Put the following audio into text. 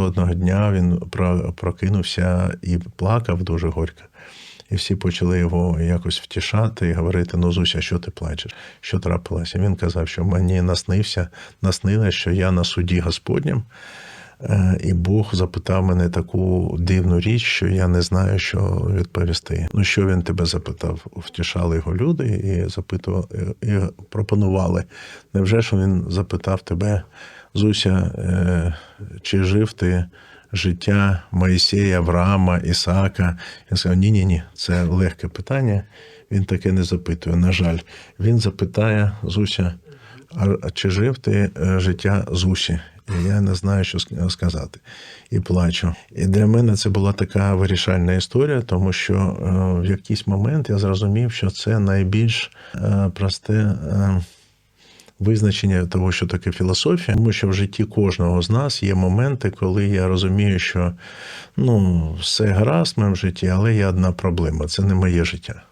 Одного дня він про- прокинувся і плакав дуже горько. І всі почали його якось втішати і говорити: ну, Зуся, що ти плачеш? Що трапилося? Він казав, що мені наснився, наснилося, що я на суді Господнім, і Бог запитав мене таку дивну річ, що я не знаю, що відповісти. Ну, що він тебе запитав? Втішали його люди і запитували, і пропонували. Невже ж він запитав тебе, Зуся, е, чи жив ти? життя Моїсея, Авраама, Ісаака. Я сказав, ні, ні, ні, це легке питання. Він таке не запитує. На жаль, він запитає Зуся, а чи жив ти е, життя Зусі? Я не знаю, що сказати. І плачу. І для мене це була така вирішальна історія, тому що е, в якийсь момент я зрозумів, що це найбільш е, просте. е, визначення того, що таке філософія, тому що в житті кожного з нас є моменти, коли я розумію, що ну все гаразд в моєму житті, але є одна проблема це не моє життя.